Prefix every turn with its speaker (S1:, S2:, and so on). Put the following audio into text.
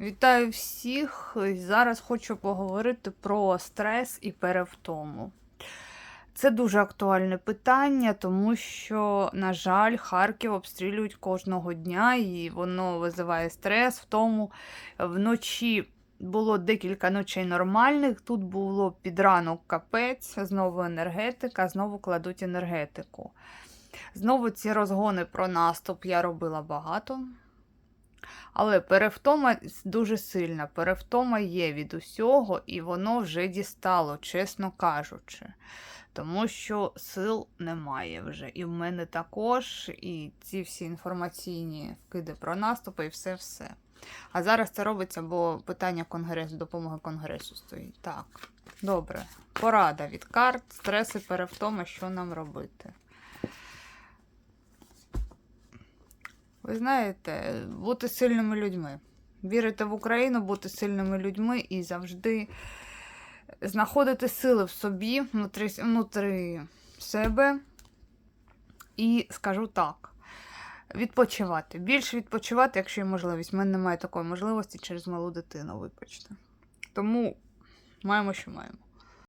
S1: Вітаю всіх! Зараз хочу поговорити про стрес і перевтому. Це дуже актуальне питання, тому що, на жаль, Харків обстрілюють кожного дня, і воно визиває стрес. В тому вночі було декілька ночей нормальних. Тут було під ранок капець, знову енергетика, знову кладуть енергетику. Знову ці розгони про наступ я робила багато. Але перевтома дуже сильна. Перевтома є від усього, і воно вже дістало, чесно кажучи. Тому що сил немає вже. І в мене також, і ці всі інформаційні вкиди про наступи, і все-все. А зараз це робиться, бо питання конгресу, допомоги конгресу стоїть. Так, добре. Порада від карт, стреси, перевтома, що нам робити. Ви знаєте, бути сильними людьми. Вірити в Україну, бути сильними людьми і завжди знаходити сили в собі, внутрі, внутрі себе. І скажу так: відпочивати. Більше відпочивати, якщо є можливість. У мене немає такої можливості через малу дитину, вибачте. Тому маємо, що маємо.